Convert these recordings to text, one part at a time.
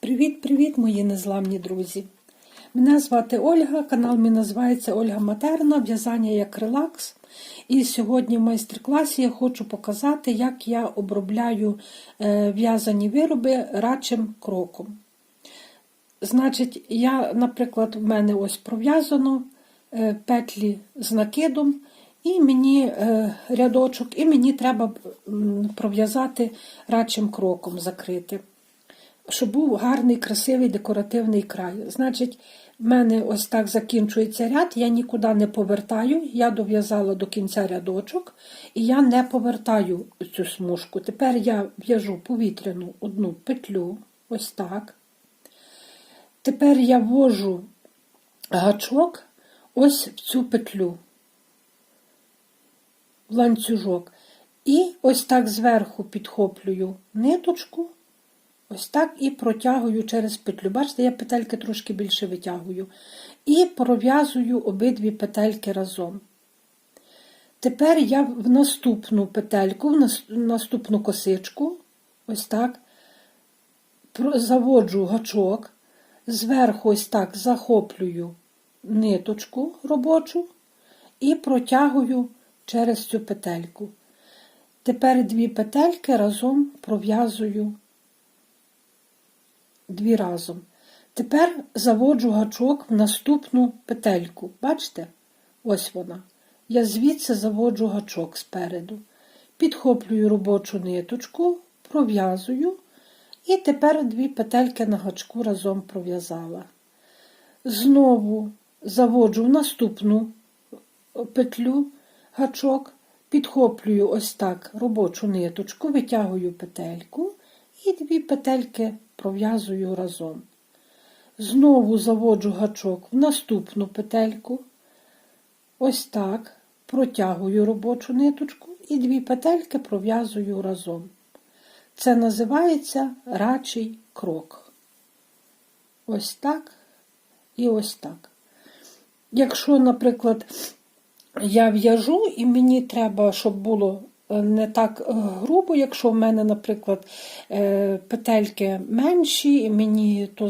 Привіт-привіт, мої незламні друзі! Мене звати Ольга, канал мій називається Ольга Матерна, в'язання як релакс. І сьогодні в майстер-класі я хочу показати, як я обробляю е, в'язані вироби радчим кроком. Значить, я, наприклад, в мене ось пров'язано е, петлі з накидом, і мені е, рядочок, і мені треба пров'язати радчим кроком закрити щоб був гарний, красивий декоративний край. Значить, в мене ось так закінчується ряд, я нікуди не повертаю, я дов'язала до кінця рядочок, і я не повертаю цю смужку. Тепер я в'яжу повітряну одну петлю, ось так. Тепер я ввожу гачок ось в цю петлю, в ланцюжок. І ось так зверху підхоплюю ниточку. Ось так і протягую через петлю. Бачите, я петельки трошки більше витягую. І пров'язую обидві петельки разом. Тепер я в наступну петельку, в наступну косичку, ось так, заводжу гачок, зверху ось так захоплюю ниточку робочу і протягую через цю петельку. Тепер дві петельки разом пров'язую дві разом. Тепер заводжу гачок в наступну петельку. Бачите? Ось вона. Я звідси заводжу гачок спереду. Підхоплюю робочу ниточку, пров'язую, і тепер дві петельки на гачку разом пров'язала. Знову заводжу в наступну петлю гачок, підхоплюю ось так робочу ниточку, витягую петельку дві петельки пров'язую разом. Знову заводжу гачок в наступну петельку. Ось так протягую робочу ниточку і дві петельки пров'язую разом. Це називається рачий крок. Ось так і ось так. Якщо, наприклад, я в'яжу і мені треба, щоб було не так е, грубо, якщо в мене, наприклад, е, петельки менші, і мені то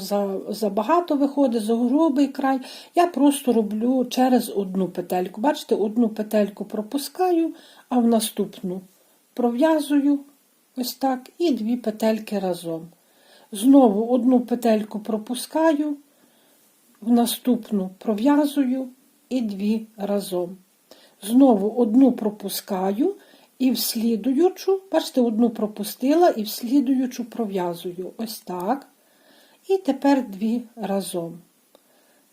забагато виходить, за грубий край, я просто роблю через одну петельку. Бачите, одну петельку пропускаю, а в наступну пров'язую ось так, і дві петельки разом. Знову одну петельку пропускаю, в наступну пров'язую і дві разом. Знову одну пропускаю. І в слідуючу, бачите, одну пропустила і в слідуючу пров'язую ось так. І тепер дві разом.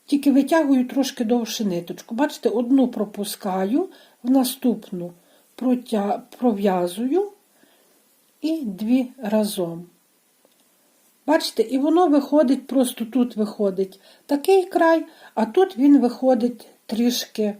Тільки витягую трошки довше ниточку. Бачите, одну пропускаю, в наступну пров'язую і дві разом. Бачите, і воно виходить, просто тут виходить такий край, а тут він виходить трішки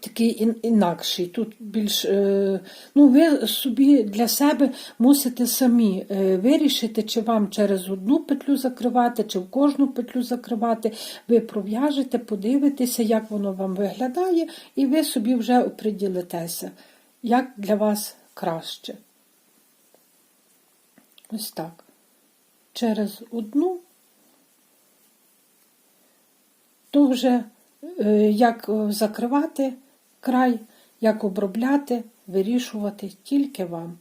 такий інакший. Тут більш, е, ну, ви собі для себе мусите самі е, вирішити, чи вам через одну петлю закривати, чи в кожну петлю закривати. Ви пров'яжете, подивитеся, як воно вам виглядає, і ви собі вже оприділитеся, як для вас краще. Ось так. Через одну, то вже Е, як закривати край, як обробляти, вирішувати тільки вам.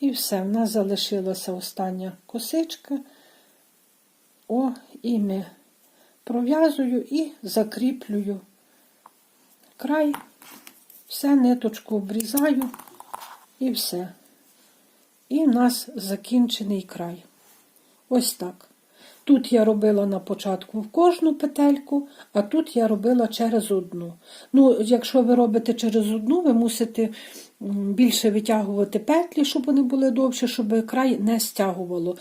І все, в нас залишилася остання косичка. О, і ми пров'язую і закріплюю край, все, ниточку обрізаю і все. І в нас закінчений край. Ось так. Тут я робила на початку в кожну петельку, а тут я робила через одну. Ну, Якщо ви робите через одну, ви мусите більше витягувати петлі, щоб вони були довші, щоб край не стягувало.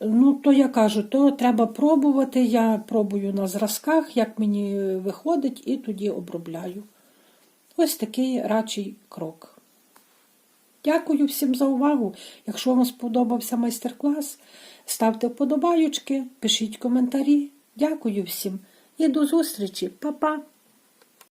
Ну, то я кажу, то треба пробувати. Я пробую на зразках, як мені виходить, і тоді обробляю. Ось такий радший крок. Дякую всім за увагу. Якщо вам сподобався майстер-клас, ставте вподобайочки, пишіть коментарі. Дякую всім і до зустрічі, Па-па!